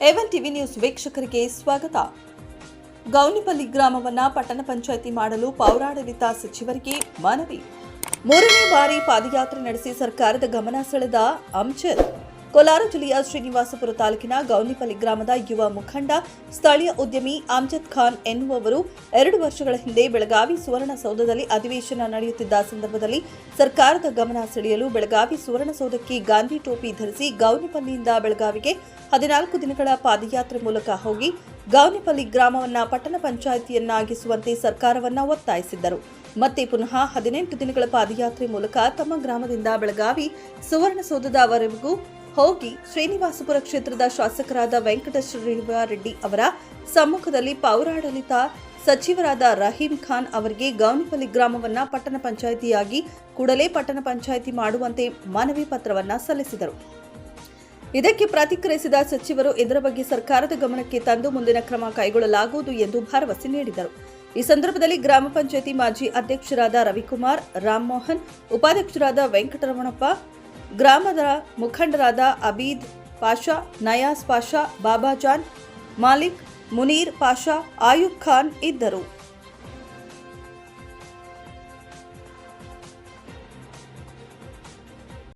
ಎವನ್ TV news ವೀಕ್ಷಕರಿಗೆ ಸ್ವಾಗತ. ಗೌನಿಪಲ್ಲಿ ಗ್ರಾಮವನ್ನ ಪಟ್ಟಣ ಪಂಚಾಯಿತಿ ಮಾಡಲು ಪೌರಾಡಳಿತ ಸಚಿವರಿಗೆ ಮನವಿ. ಮೂರನೇ ಬಾರಿ ಪಾದಯಾತ್ರೆ ನಡೆಸಿ ಸರ್ಕಾರದ ಗಮನ ಸೆಳೆದ ಅಂಚರ್ ಕೋಲಾರ ಜಿಲ್ಲೆಯ ಶ್ರೀನಿವಾಸಪುರ ತಾಲೂಕಿನ ಗೌನಿಪಲ್ಲಿ ಗ್ರಾಮದ ಯುವ ಮುಖಂಡ, ಸ್ಥಳೀಯ ಉದ್ಯಮಿ ಅಮ್ಜದ್ ಖಾನ್ ಎನ್ನುವವರು ಎರಡು ವರ್ಷಗಳ ಹಿಂದೆ ಬೆಳಗಾವಿ ಸುವರ್ಣಸೌಧದಲ್ಲಿ ಅಧಿವೇಶನ ನಡೆಯುತ್ತಿದ್ದ ಸಂದರ್ಭದಲ್ಲಿ ಸರ್ಕಾರದ ಗಮನ ಸೆಳೆಯಲು ಬೆಳಗಾವಿ ಸುವರ್ಣಸೌಧಕ್ಕೆ ಗಾಂಧಿ ಟೋಪಿ ಧರಿಸಿ ಗೌನಿಪಲ್ಲಿಯಿಂದ ಬೆಳಗಾವಿಗೆ ಹದಿನಾಲ್ಕು ದಿನಗಳ ಪಾದಯಾತ್ರೆ ಮೂಲಕ ಹೋಗಿ ಗೌನಿಪಲ್ಲಿ ಗ್ರಾಮವನ್ನ ಪಟ್ಟಣ ಪಂಚಾಯಿತಿಯನ್ನಾಗಿಸುವಂತೆ ಸರ್ಕಾರವನ್ನ ಒತ್ತಾಯಿಸಿದ್ದರು. ಮತ್ತೆ ಪುನಃ ಹದಿನೆಂಟು ದಿನಗಳ ಪಾದಯಾತ್ರೆ ಮೂಲಕ ತಮ್ಮ ಗ್ರಾಮದಿಂದ ಬೆಳಗಾವಿ ಸುವರ್ಣಸೌಧದವರೆಗೂ ಹೋಗಿ ಶ್ರೀನಿವಾಸಪುರ ಕ್ಷೇತ್ರದ ಶಾಸಕರಾದ ವೆಂಕಟೇಶ್ವರ ರೆಡ್ಡಿ ಅವರ ಸಮ್ಮುಖದಲ್ಲಿ ಪೌರಾಡಳಿತ ಸಚಿವರಾದ ರಹೀಂ ಖಾನ್ ಅವರಿಗೆ ಗೌನಿಪಲ್ಲಿ ಗ್ರಾಮವನ್ನ ಪಟ್ಟಣ ಪಂಚಾಯಿತಿಯಾಗಿ ಕೂಡಲೇ ಪಟ್ಟಣ ಪಂಚಾಯಿತಿ ಮಾಡುವಂತೆ ಮನವಿ ಪತ್ರವನ್ನ ಸಲ್ಲಿಸಿದರು. ಇದಕ್ಕೆ ಪ್ರತಿಕ್ರಿಯಿಸಿದ ಸಚಿವರು, ಇದರ ಬಗ್ಗೆ ಸರ್ಕಾರದ ಗಮನಕ್ಕೆ ತಂದು ಮುಂದಿನ ಕ್ರಮ ಕೈಗೊಳ್ಳಲಾಗುವುದು ಎಂದು ಭರವಸೆ ನೀಡಿದರು. ಈ ಸಂದರ್ಭದಲ್ಲಿ ಗ್ರಾಮ ಪಂಚಾಯಿತಿ ಮಾಜಿ ಅಧ್ಯಕ್ಷರಾದ ರವಿಕುಮಾರ್ ರಾಮ್ಮೋಹನ್ ಉಪಾಧ್ಯಕ್ಷರಾದ ವೆಂಕಟರಮಣಪ್ಪ ಗ್ರಾಮದ ಮುಖಂಡರಾದ ಅಬೀದ್ ಪಾಷಾ ನಯಾಸ್ ಪಾಷಾ ಬಾಬಾಜಾನ್ ಮಾಲಿಕ್ ಮುನೀರ್ ಪಾಷಾ ಆಯುಬ್ ಖಾನ್ ಇದ್ದರು.